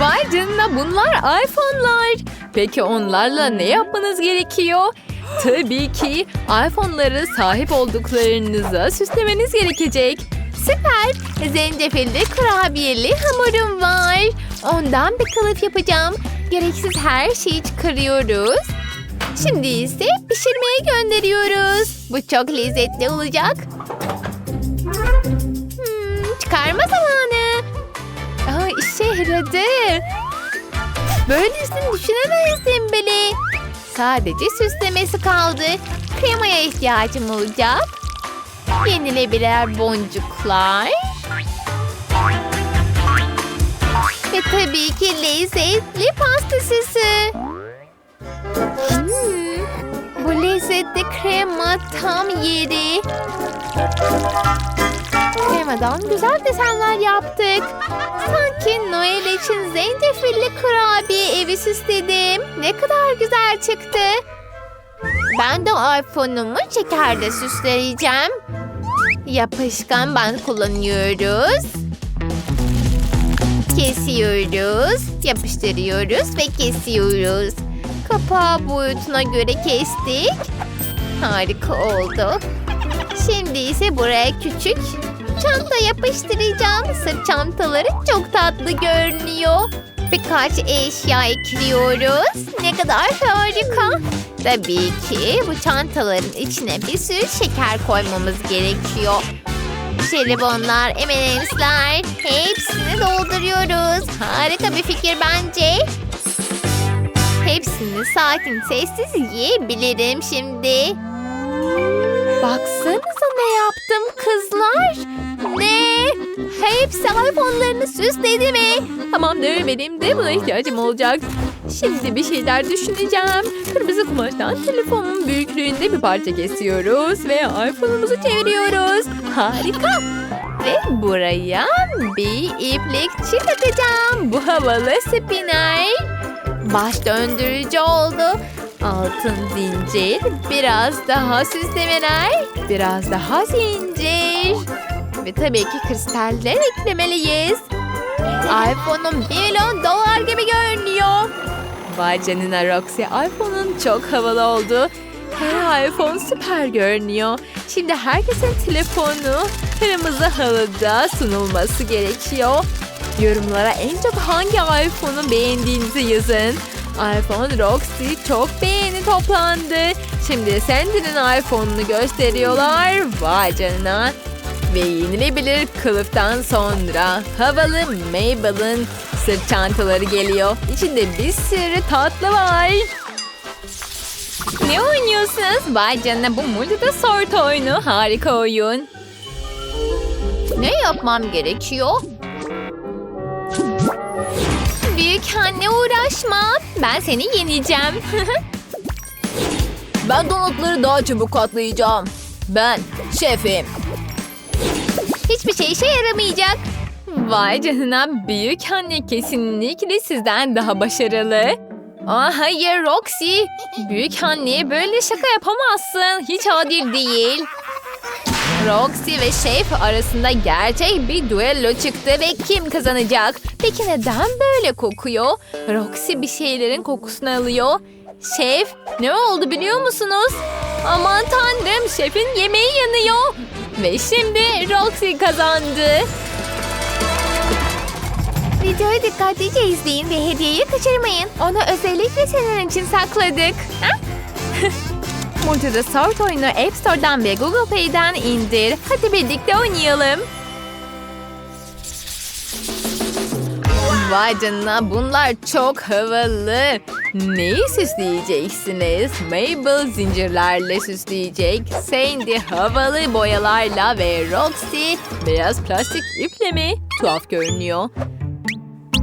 Vay canına bunlar iPhone'lar. Peki onlarla ne yapmanız gerekiyor? Tabii ki iPhone'ları sahip olduklarınıza süslemeniz gerekecek. Süper. Zencefilli kurabiyeli hamurum var. Ondan bir kılıf yapacağım. Gereksiz her şeyi çıkarıyoruz. Şimdi ise pişirmeye gönderiyoruz. Bu çok lezzetli olacak. Hmm, çıkarma zamanı. Yaradı. Böylesini düşünemezdim bile. Sadece süslemesi kaldı. Kremaya ihtiyacım olacak. Yenilebilir boncuklar. Ve tabii ki lezzetli pasta süsü. Hmm, bu lezzetli krema tam yeri. Kremadan güzel desenler yaptık. Sanki Noel için zencefilli kurabiye evi süsledim. Ne kadar güzel çıktı. Ben de iPhone'umu şekerde süsleyeceğim. Yapışkan bant kullanıyoruz. Kesiyoruz, yapıştırıyoruz ve kesiyoruz. Kapağı boyutuna göre kestik. Harika oldu. Şimdi ise buraya küçük çanta yapıştıracağım. Sırt çantaları çok tatlı görünüyor. Birkaç eşya ekliyoruz. Ne kadar harika. Tabii ki bu çantaların içine bir sürü şeker koymamız gerekiyor. Jelibonlar, M&M'sler hepsini dolduruyoruz. Harika bir fikir bence. Hepsini sakin sessiz yiyebilirim şimdi. Baksanıza ne yaptım kızlar. Ne? Hepsi iPhone'larını süsledi mi? Tamamdır benim de buna ihtiyacım olacak. Şimdi bir şeyler düşüneceğim. Kırmızı kumaştan telefonun büyüklüğünde bir parça kesiyoruz ve iPhone'umuzu çeviriyoruz. Harika. Ve buraya bir iplikçi takacağım. Bu havalı spinner. Baş döndürücü oldu. Altın zincir, biraz daha süslemeler, biraz daha zincir. Ve tabii ki kristaller eklemeliyiz. iPhone'um 1 milyon dolar gibi görünüyor. Vay canına Roxy, iPhone'un çok havalı oldu. Her iPhone süper görünüyor. Şimdi herkesin telefonu kırmızı halıda sunulması gerekiyor. Yorumlara en çok hangi iPhone'u beğendiğinizi yazın. iPhone Roxy çok beğeni toplandı. Şimdi Sandy'nin iPhone'unu gösteriyorlar. Vay canına. Ve yenilebilir kılıftan sonra havalı Mabel'ın sırt çantaları geliyor. İçinde bir sürü tatlı var. Ne oynuyorsunuz? Vay canına bu Multi'de sort oyunu. Harika oyun. Ne yapmam gerekiyor? Büyük anne uğraşma. Ben seni yeneceğim. ben donutları daha çabuk katlayacağım. Ben şefim. Hiçbir şey işe yaramayacak. Vay canına büyük anne kesinlikle sizden daha başarılı. Aa, hayır Roxy. Büyük anneye böyle şaka yapamazsın. Hiç adil değil. Roxy ve Şef arasında gerçek bir duello çıktı ve kim kazanacak? Peki neden böyle kokuyor? Roxy bir şeylerin kokusunu alıyor. Şef ne oldu biliyor musunuz? Aman tanrım şefin yemeği yanıyor. Ve şimdi Roxy kazandı. Videoyu dikkatlice izleyin ve hediyeyi kaçırmayın. Onu özellikle senin için sakladık. Multi'de Sort oyunu App Store'dan ve Google Play'den indir. Hadi birlikte oynayalım. Vay canına bunlar çok havalı. Neyi süsleyeceksiniz? Mabel zincirlerle süsleyecek. Sandy havalı boyalarla ve Roxy beyaz plastik iple mi? Tuhaf görünüyor.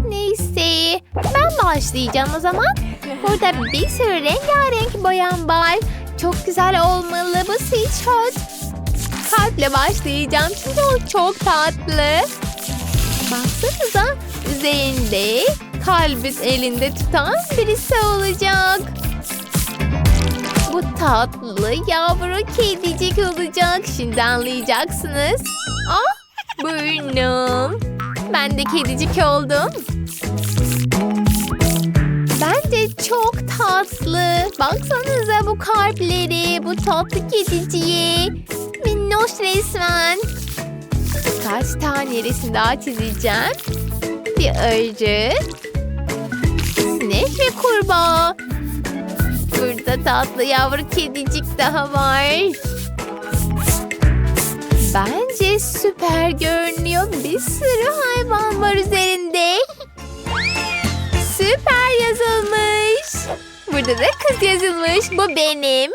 Neyse ben başlayacağım o zaman. Burada bir sürü rengarenk boyam var. Çok güzel olmalı bu sweatshirt. Kalple başlayacağım çünkü o çok tatlı. Baksanıza üzerinde kalbi elinde tutan birisi olacak. Bu tatlı yavru kedicik olacak. Şimdi anlayacaksınız. Ah burnum. Ben de kedicik oldum. tatlı. Baksanıza bu kalpleri, bu tatlı kediciye. Minnoş resmen. Kaç tane resim daha çizeceğim. Bir arı. Sinek ve kurbağa. Burada tatlı yavru kedicik daha var. Bence süper görünüyor. Bir sürü hayvan var üzerinde. Süper yazılmış. Burada da kız yazılmış. Bu benim.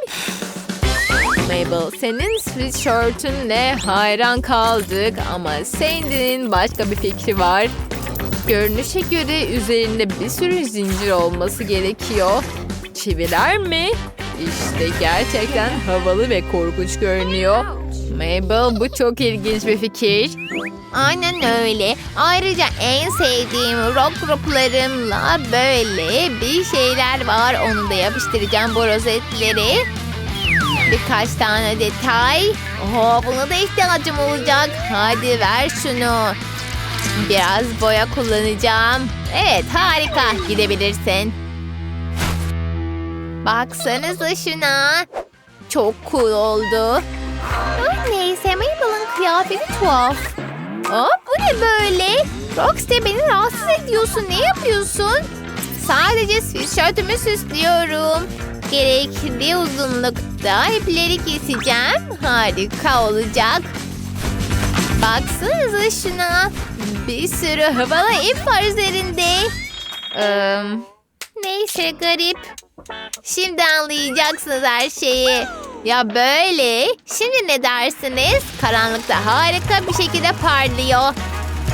Mabel senin sweatshirt'ünle hayran kaldık ama Sandy'nin başka bir fikri var. Görünüşe göre üzerinde bir sürü zincir olması gerekiyor. Çiviler mi? İşte gerçekten havalı ve korkunç görünüyor. Mabel bu çok ilginç bir fikir. Aynen öyle. Ayrıca en sevdiğim rock gruplarımla böyle bir şeyler var. Onu da yapıştıracağım bu rozetleri. Birkaç tane detay. Oho, buna da ihtiyacım olacak. Hadi ver şunu. Biraz boya kullanacağım. Evet harika gidebilirsin. Baksanıza şuna. Çok cool oldu. Ay, neyse Mabel'ın kıyafeti tuhaf. Aa, bu ne böyle? Roxy beni rahatsız ediyorsun. Ne yapıyorsun? Sadece sweatshirtümü süslüyorum. Gerekli uzunlukta ipleri keseceğim. Harika olacak. Baksanıza şuna. Bir sürü havalı ip var üzerinde. Ee, neyse garip. Şimdi anlayacaksınız her şeyi. Ya böyle. Şimdi ne dersiniz? Karanlıkta harika bir şekilde parlıyor.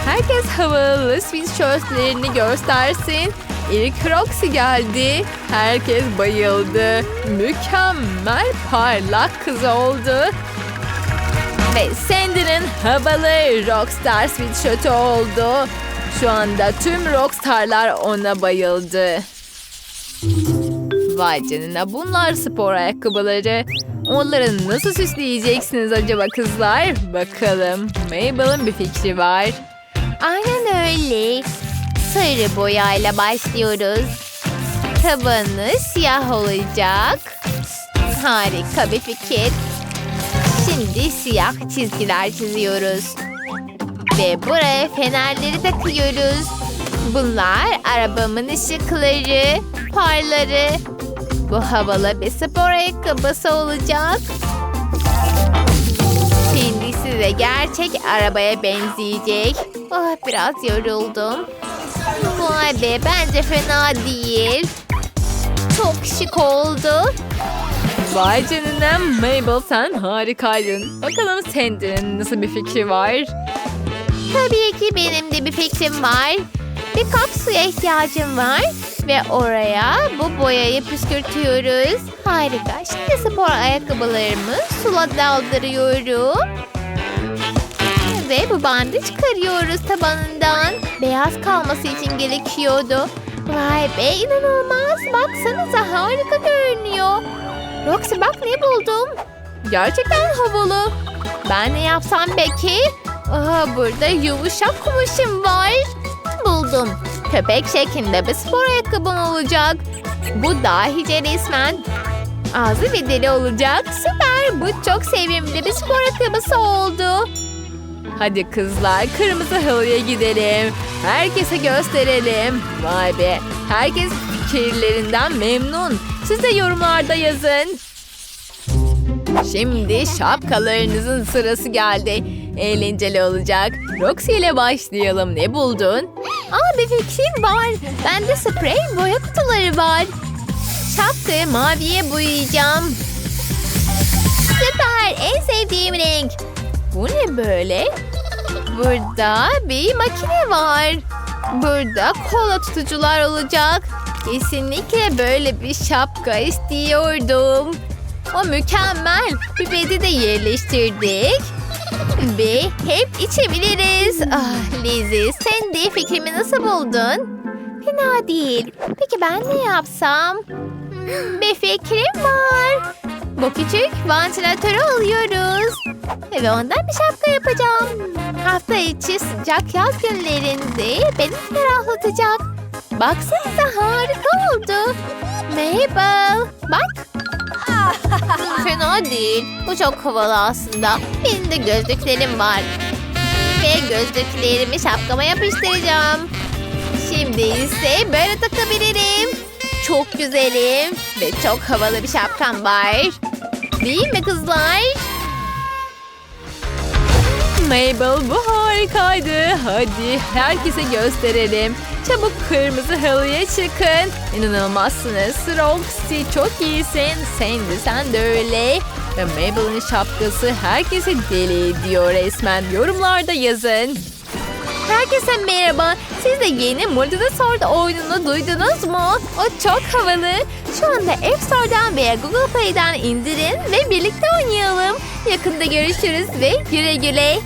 Herkes havalı sweatshirtlerini göstersin. İlk Roxy geldi. Herkes bayıldı. Mükemmel parlak kız oldu. Ve Sandy'nin havalı rockstar sweatshirt'ü oldu. Şu anda tüm rockstarlar ona bayıldı. Vay canına bunlar spor ayakkabıları. Onları nasıl süsleyeceksiniz acaba kızlar? Bakalım. Mabel'ın bir fikri var. Aynen öyle. Sarı boyayla başlıyoruz. Tabanı siyah olacak. Harika bir fikir. Şimdi siyah çizgiler çiziyoruz. Ve buraya fenerleri takıyoruz. Bunlar arabamın ışıkları, farları. Bu havalı bir spor ayakkabısı olacak. Kendisi de gerçek arabaya benzeyecek. Ah, biraz yoruldum. Vay be bence fena değil. Çok şık oldu. Vay canına Mabel sen harikaydın. Bakalım Sandy'nin nasıl bir fikri var? Tabii ki benim de bir fikrim var. Bir kap suya ihtiyacım var. Ve oraya bu boyayı püskürtüyoruz. Harika. Şimdi spor ayakkabılarımı sula daldırıyorum. Ve bu bandı çıkarıyoruz tabanından. Beyaz kalması için gerekiyordu. Vay be inanılmaz. Baksanıza harika görünüyor. Roxy bak ne buldum. Gerçekten havalı. Ben ne yapsam peki? Aha, burada yumuşak kumaşım var. Buldum. Köpek şeklinde bir spor ayakkabım olacak. Bu dahice resmen. Ağzı ve deli olacak. Süper. Bu çok sevimli bir spor ayakkabısı oldu. Hadi kızlar kırmızı halıya gidelim. Herkese gösterelim. Vay be. Herkes fikirlerinden memnun. Siz de yorumlarda yazın. Şimdi şapkalarınızın sırası geldi. Eğlenceli olacak. Roxy ile başlayalım. Ne buldun? Aa bir fikrim var. Bende sprey boya kutuları var. Şapkayı maviye boyayacağım. Süper. En sevdiğim renk. Bu ne böyle? Burada bir makine var. Burada kola tutucular olacak. Kesinlikle böyle bir şapka istiyordum. O mükemmel. Pipeti de yerleştirdik. Ve hep içebiliriz. Ah Lizzie sen de fikrimi nasıl buldun? Fena değil. Peki ben ne yapsam? Hmm, bir fikrim var. Bu küçük vantilatörü alıyoruz. Ve ondan bir şapka yapacağım. Hafta içi sıcak yaz günlerinde beni ferahlatacak. Baksanıza harika oldu. Mabel bak. Fena değil. Bu çok havalı aslında. Benim de gözlüklerim var. Ve gözlüklerimi şapkama yapıştıracağım. Şimdi ise böyle takabilirim. Çok güzelim. Ve çok havalı bir şapkam var. Değil mi kızlar? Mabel bu harikaydı. Hadi herkese gösterelim. Çabuk kırmızı halıya çıkın. İnanılmazsınız. Roxy çok iyisin. Sen de sen de öyle. Ve Mabel'in şapkası herkesi deli ediyor resmen. Yorumlarda yazın. Herkese merhaba. Siz de yeni Multidasor'da oyununu duydunuz mu? O çok havalı. Şu anda App Store'dan veya Google Play'den indirin ve birlikte oynayalım. Yakında görüşürüz ve güle güle.